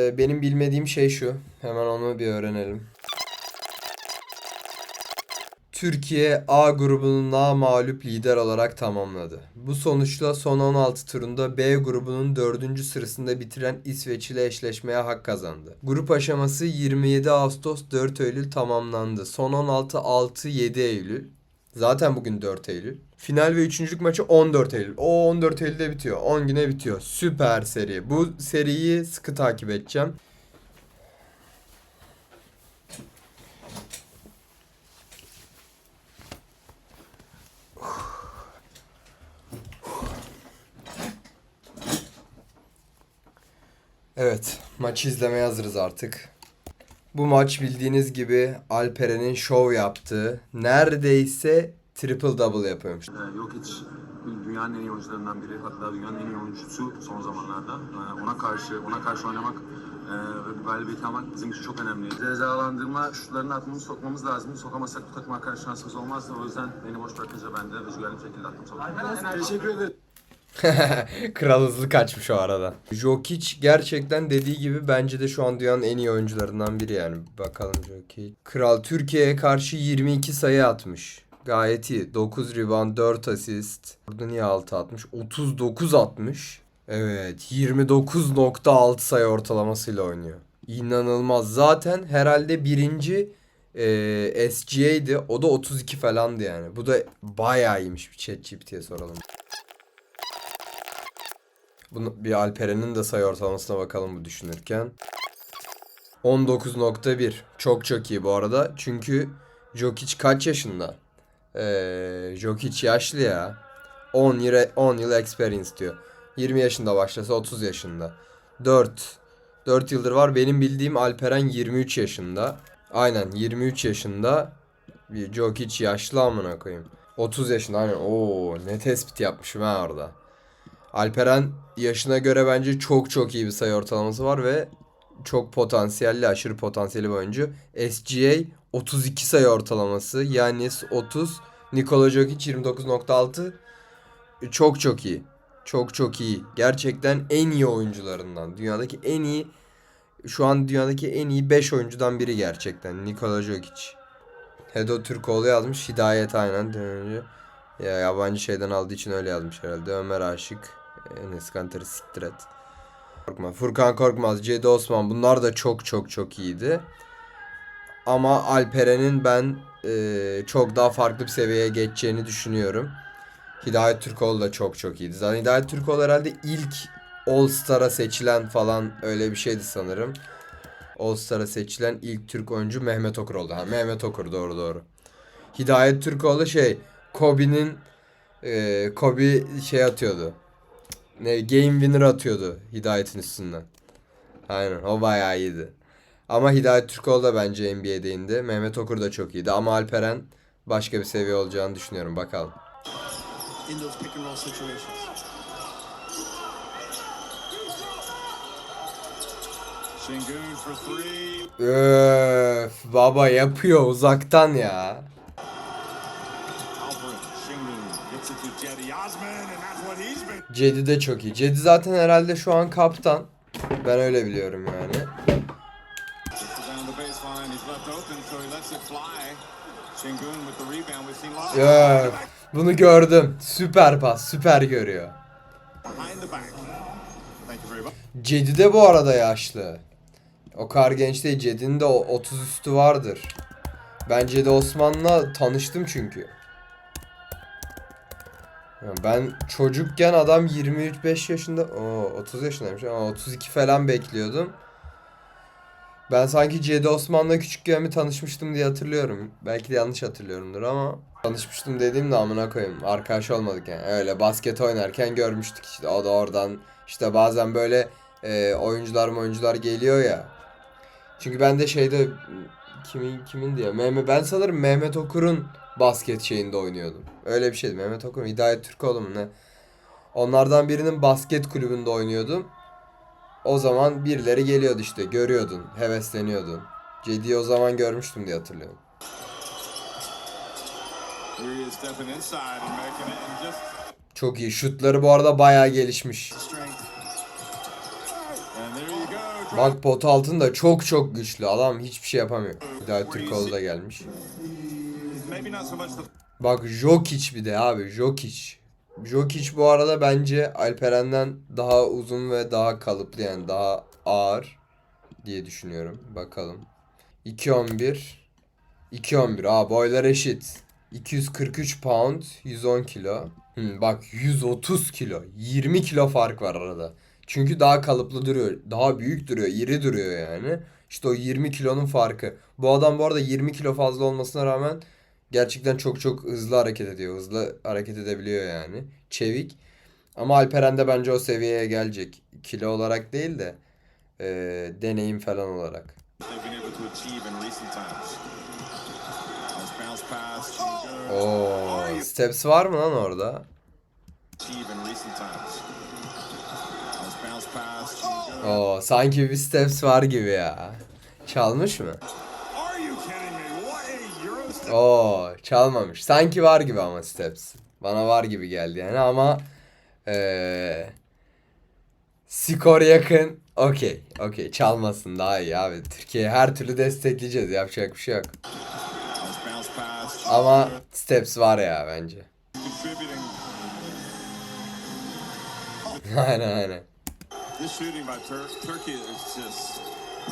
Ee, benim bilmediğim şey şu. Hemen onu bir öğrenelim. Türkiye A grubunun mağlup lider olarak tamamladı. Bu sonuçla son 16 turunda B grubunun 4. sırasında bitiren İsveç ile eşleşmeye hak kazandı. Grup aşaması 27 Ağustos 4 Eylül tamamlandı. Son 16 6 7 Eylül. Zaten bugün 4 Eylül. Final ve üçüncülük maçı 14 Eylül. O 14 Eylül'de bitiyor. 10 güne bitiyor. Süper seri. Bu seriyi sıkı takip edeceğim. Evet, maçı izlemeye hazırız artık. Bu maç bildiğiniz gibi Alperen'in şov yaptığı neredeyse triple double yapıyormuş. Ee, Jokic dünyanın en iyi oyuncularından biri hatta dünyanın en iyi oyuncusu son zamanlarda. Ee, Ona karşı ona karşı oynamak e, ve bir galibiyeti almak bizim için çok önemli. Cezalandırma şutlarını atmamız sokmamız lazım. Sokamazsak bu takıma karşı şansımız olmazdı. O yüzden beni boş bırakınca ben de özgürlü bir şekilde attım soktum. Teşekkür ederim. Kral hızlı kaçmış o arada. Jokic gerçekten dediği gibi bence de şu an dünyanın en iyi oyuncularından biri yani. Bakalım Jokic. Kral Türkiye'ye karşı 22 sayı atmış. Gayet iyi. 9 rebound, 4 asist. Burada niye 6 atmış? 39 atmış. Evet, 29.6 sayı ortalamasıyla oynuyor. İnanılmaz. Zaten herhalde birinci e, SGA'ydi. O da 32 falandı yani. Bu da bayağı iyiymiş. Bir ChatGPT'ye soralım. Bunu bir Alperen'in de sayı ortalamasına bakalım bu düşünürken. 19.1. Çok çok iyi bu arada. Çünkü Jokic kaç yaşında? Ee, Jokic yaşlı ya. 10 yıl, 10 yıl experience diyor. 20 yaşında başlasa 30 yaşında. 4. 4 yıldır var. Benim bildiğim Alperen 23 yaşında. Aynen 23 yaşında. Bir Jokic yaşlı amına koyayım. 30 yaşında aynen. Oo ne tespit yapmışım ha orada. Alperen yaşına göre bence çok çok iyi bir sayı ortalaması var ve çok potansiyelli, aşırı potansiyelli bir oyuncu. SGA 32 sayı ortalaması. Yanis 30. Nikola Jokic 29.6. Çok çok iyi. Çok çok iyi. Gerçekten en iyi oyuncularından. Dünyadaki en iyi şu an dünyadaki en iyi 5 oyuncudan biri gerçekten. Nikola Jokic. Hedo Türkoğlu yazmış. Hidayet aynen. Dönünce. Ya yabancı şeyden aldığı için öyle yazmış herhalde. Ömer Aşık. Enes Kanter'i siktir. Korkma. Furkan Korkmaz, Cedi Osman bunlar da çok çok çok iyiydi. Ama Alperen'in ben e, çok daha farklı bir seviyeye geçeceğini düşünüyorum. Hidayet Türkoğlu da çok çok iyiydi. Zaten Hidayet Türkoğlu herhalde ilk All Star'a seçilen falan öyle bir şeydi sanırım. All Star'a seçilen ilk Türk oyuncu Mehmet Okur oldu. Ha, Mehmet Okur doğru doğru. Hidayet Türkoğlu şey Kobe'nin e, Kobe şey atıyordu. Ne game winner atıyordu Hidayet'in üstünden. Aynen o bayağı iyiydi. Ama Hidayet Türkoğlu da bence NBA'de indi. Mehmet Okur da çok iyiydi ama Alperen başka bir seviye olacağını düşünüyorum bakalım. in those pick and roll situations. Şengün for three. Öf baba yapıyor uzaktan ya. Cedi de çok iyi. Cedi zaten herhalde şu an kaptan. Ben öyle biliyorum yani. Öf. Bunu gördüm. Süper pas. Süper görüyor. Cedi de bu arada yaşlı. O kadar genç değil. Cedi'nin de o 30 üstü vardır. Ben Cedi Osman'la tanıştım çünkü. Ya Ben çocukken adam 23-5 yaşında, o 30 yaşındaymış ama 32 falan bekliyordum. Ben sanki Cedi Osman'la küçükken mi tanışmıştım diye hatırlıyorum. Belki de yanlış hatırlıyorumdur ama tanışmıştım dediğim de amına koyayım. Arkadaş olmadık yani. Öyle basket oynarken görmüştük işte. O da oradan işte bazen böyle e, oyuncular oyuncular geliyor ya. Çünkü ben de şeyde kimin kimin diye Mehmet ben sanırım Mehmet Okur'un basket şeyinde oynuyordum. Öyle bir şeydi. Mehmet Okur, Hidayet Türkoğlu mu ne? Onlardan birinin basket kulübünde oynuyordum. O zaman birileri geliyordu işte görüyordun, hevesleniyordun. Cedi'yi o zaman görmüştüm diye hatırlıyorum. Çok iyi. Şutları bu arada bayağı gelişmiş. Bak pot altında çok çok güçlü. Adam hiçbir şey yapamıyor. Bir daha Türkoğlu da gelmiş. Bak Jokic bir de abi Jokic. Jokic bu arada bence Alperen'den daha uzun ve daha kalıplı yani daha ağır diye düşünüyorum. Bakalım. 2.11 2.11 aa boylar eşit. 243 pound 110 kilo. Hmm, bak 130 kilo. 20 kilo fark var arada. Çünkü daha kalıplı duruyor. Daha büyük duruyor. iri duruyor yani. İşte o 20 kilonun farkı. Bu adam bu arada 20 kilo fazla olmasına rağmen gerçekten çok çok hızlı hareket ediyor. Hızlı hareket edebiliyor yani. Çevik. Ama Alperen de bence o seviyeye gelecek. Kilo olarak değil de e, deneyim falan olarak. Oo, steps var mı lan orada? Oo, sanki bir steps var gibi ya. Çalmış mı? Oo, çalmamış. Sanki var gibi ama steps. Bana var gibi geldi yani ama eee skor yakın. Okey, okey. Çalmasın daha iyi abi. Türkiye her türlü destekleyeceğiz. Yapacak bir şey yok. Ama steps var ya bence. Aynen aynen. This shooting by Tur- Turkey is just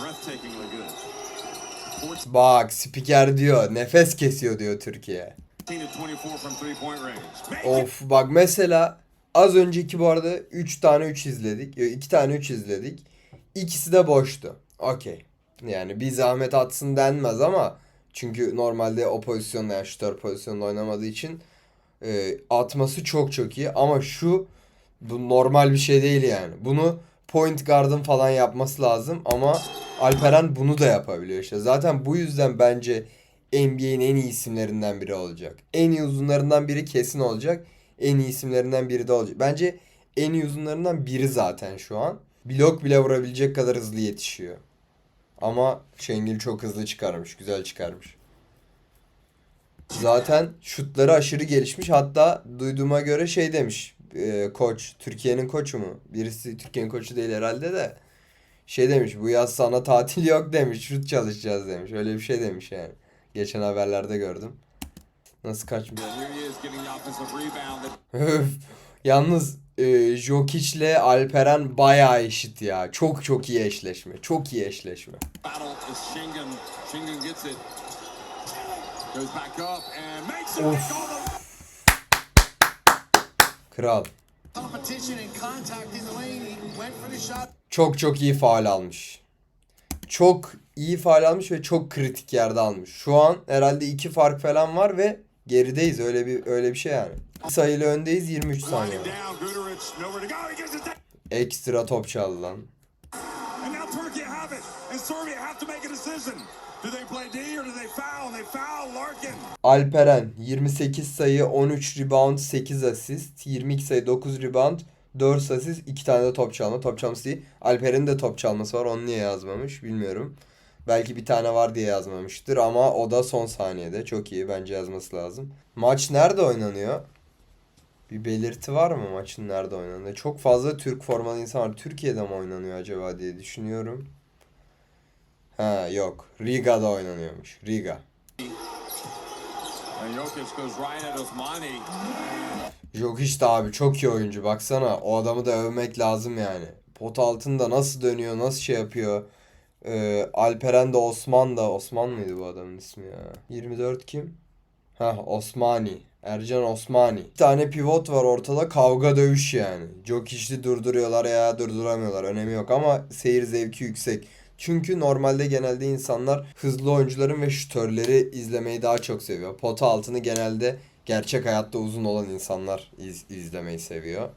breathtakingly good. Bak spiker diyor. Nefes kesiyor diyor Türkiye. 14 to 24 from three point range. Make it. Of bak mesela az önceki bu arada 3 tane 3 izledik. 2 tane 3 izledik. İkisi de boştu. Okey. Yani bir zahmet atsın denmez ama çünkü normalde o pozisyonda yani şutör pozisyonda oynamadığı için e, atması çok çok iyi ama şu bu normal bir şey değil yani. Bunu point guard'ın falan yapması lazım ama Alperen bunu da yapabiliyor işte. Zaten bu yüzden bence NBA'in en iyi isimlerinden biri olacak. En iyi uzunlarından biri kesin olacak. En iyi isimlerinden biri de olacak. Bence en iyi uzunlarından biri zaten şu an. Blok bile vurabilecek kadar hızlı yetişiyor. Ama Şengül çok hızlı çıkarmış. Güzel çıkarmış. Zaten şutları aşırı gelişmiş. Hatta duyduğuma göre şey demiş e, koç. Türkiye'nin koçu mu? Birisi Türkiye'nin koçu değil herhalde de. Şey demiş bu yaz sana tatil yok demiş. Şut çalışacağız demiş. Öyle bir şey demiş yani. Geçen haberlerde gördüm. Nasıl kaçmış? Yalnız e, Jokic'le Alperen bayağı eşit ya. Çok çok iyi eşleşme. Çok iyi eşleşme. Battle shot. Çok çok iyi faal almış. Çok iyi faal almış ve çok kritik yerde almış. Şu an herhalde iki fark falan var ve gerideyiz. Öyle bir öyle bir şey yani. Sayılı öndeyiz 23 saniye. Ekstra top çaldı lan. Alperen 28 sayı 13 rebound 8 asist 22 sayı 9 rebound 4 asist 2 tane de top çalma. Top çalması değil. Alperen'in de top çalması var. Onu niye yazmamış bilmiyorum. Belki bir tane var diye yazmamıştır ama o da son saniyede. Çok iyi bence yazması lazım. Maç nerede oynanıyor? Bir belirti var mı maçın nerede oynanıyor? Çok fazla Türk formalı insan var. Türkiye'de mi oynanıyor acaba diye düşünüyorum. Ha yok. Riga'da oynanıyormuş. Riga. Yok işte abi çok iyi oyuncu baksana o adamı da övmek lazım yani. Pot altında nasıl dönüyor nasıl şey yapıyor. Ee, Alperen de Osman da Osman mıydı bu adamın ismi ya? 24 kim? Ha Osmani. Ercan Osmani. Bir tane pivot var ortada kavga dövüş yani. Jokic'i durduruyorlar ya durduramıyorlar önemi yok ama seyir zevki yüksek. Çünkü normalde genelde insanlar hızlı oyuncuların ve şutörleri izlemeyi daha çok seviyor. Pota altını genelde gerçek hayatta uzun olan insanlar iz- izlemeyi seviyor.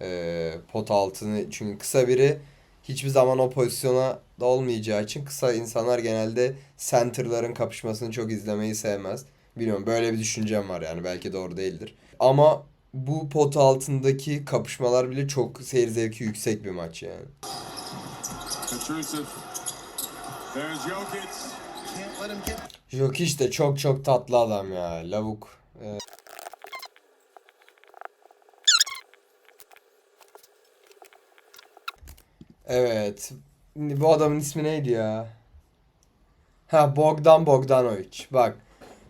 Ee, pot altını çünkü kısa biri hiçbir zaman o pozisyona da olmayacağı için kısa insanlar genelde center'ların kapışmasını çok izlemeyi sevmez. Bilmiyorum böyle bir düşüncem var yani belki doğru değildir. Ama bu pot altındaki kapışmalar bile çok seyir zevki yüksek bir maç yani. Intrusive. Jokic de çok çok tatlı adam ya. Lavuk. Ee, Evet. Bu adamın ismi neydi ya? Ha Bogdan Bogdanovic. Bak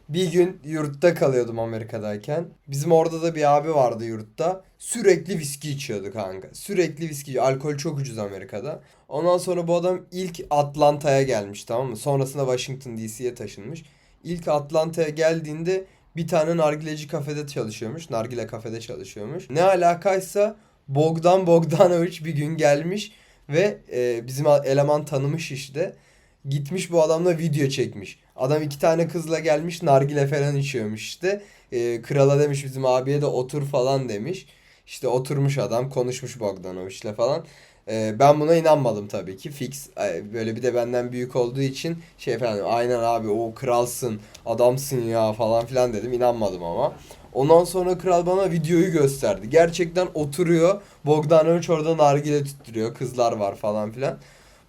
bir gün yurtta kalıyordum Amerika'dayken. Bizim orada da bir abi vardı yurtta. Sürekli viski içiyordu kanka. Sürekli viski. Alkol çok ucuz Amerika'da. Ondan sonra bu adam ilk Atlanta'ya gelmiş tamam mı? Sonrasında Washington DC'ye taşınmış. İlk Atlanta'ya geldiğinde bir tane nargileci kafede çalışıyormuş. Nargile kafede çalışıyormuş. Ne alakaysa Bogdan Bogdanovic bir gün gelmiş ve e, bizim eleman tanımış işte. Gitmiş bu adamla video çekmiş. Adam iki tane kızla gelmiş nargile falan içiyormuş işte. E, krala demiş bizim abiye de otur falan demiş. İşte oturmuş adam konuşmuş Bogdanovic'le falan. E, ben buna inanmadım tabii ki. Fix e, böyle bir de benden büyük olduğu için şey falan aynen abi o kralsın adamsın ya falan filan dedim inanmadım ama. Ondan sonra kral bana videoyu gösterdi. Gerçekten oturuyor. Bogdanovic orada nargile tüttürüyor. Kızlar var falan filan.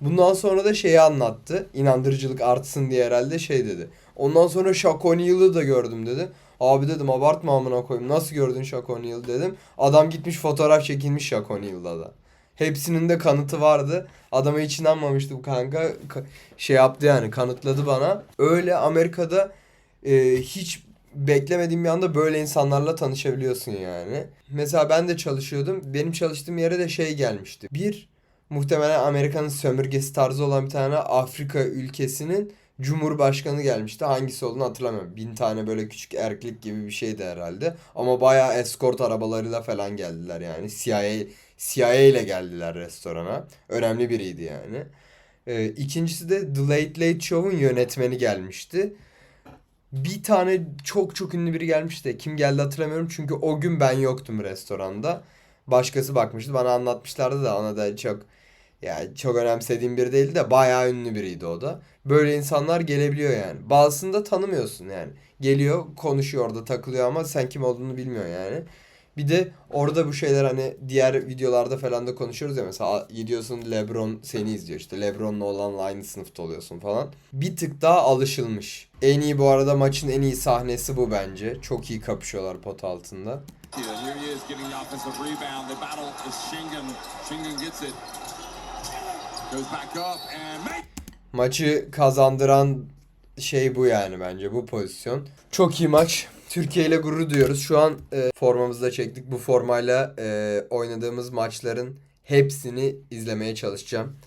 Bundan sonra da şeyi anlattı. İnandırıcılık artsın diye herhalde şey dedi. Ondan sonra Shaq O'Neal'ı da gördüm dedi. Abi dedim abartma amına koyayım. Nasıl gördün Shaq O'Neal'ı dedim. Adam gitmiş fotoğraf çekilmiş Shaq O'Neal'da da. Hepsinin de kanıtı vardı. Adama hiç inanmamıştı bu kanka. Ka- şey yaptı yani kanıtladı bana. Öyle Amerika'da e, hiç beklemediğim bir anda böyle insanlarla tanışabiliyorsun yani. Mesela ben de çalışıyordum. Benim çalıştığım yere de şey gelmişti. Bir muhtemelen Amerika'nın sömürgesi tarzı olan bir tane Afrika ülkesinin Cumhurbaşkanı gelmişti. Hangisi olduğunu hatırlamıyorum. Bin tane böyle küçük erkek gibi bir şeydi herhalde. Ama bayağı eskort arabalarıyla falan geldiler yani. CIA, CIA ile geldiler restorana. Önemli biriydi yani. Ee, ikincisi de The Late Late Show'un yönetmeni gelmişti. Bir tane çok çok ünlü biri gelmişti. Kim geldi hatırlamıyorum çünkü o gün ben yoktum restoranda. Başkası bakmıştı. Bana anlatmışlardı da ona da çok yani çok önemsediğim biri değildi de bayağı ünlü biriydi o da. Böyle insanlar gelebiliyor yani. Bazısını da tanımıyorsun yani. Geliyor, konuşuyor orada, takılıyor ama sen kim olduğunu bilmiyor yani. Bir de orada bu şeyler hani diğer videolarda falan da konuşuyoruz ya mesela gidiyorsun LeBron seni izliyor işte LeBron'la olanla aynı sınıfta oluyorsun falan. Bir tık daha alışılmış. En iyi bu arada maçın en iyi sahnesi bu bence. Çok iyi kapışıyorlar pot altında. Here he is getting the offensive rebound. The battle is Shingun. Shingun gets it. Goes back up and make. Maçı kazandıran şey bu yani bence bu pozisyon. Çok iyi maç. Türkiye ile gurur duyuyoruz. Şu an e, formamızı da çektik. Bu formayla e, oynadığımız maçların hepsini izlemeye çalışacağım.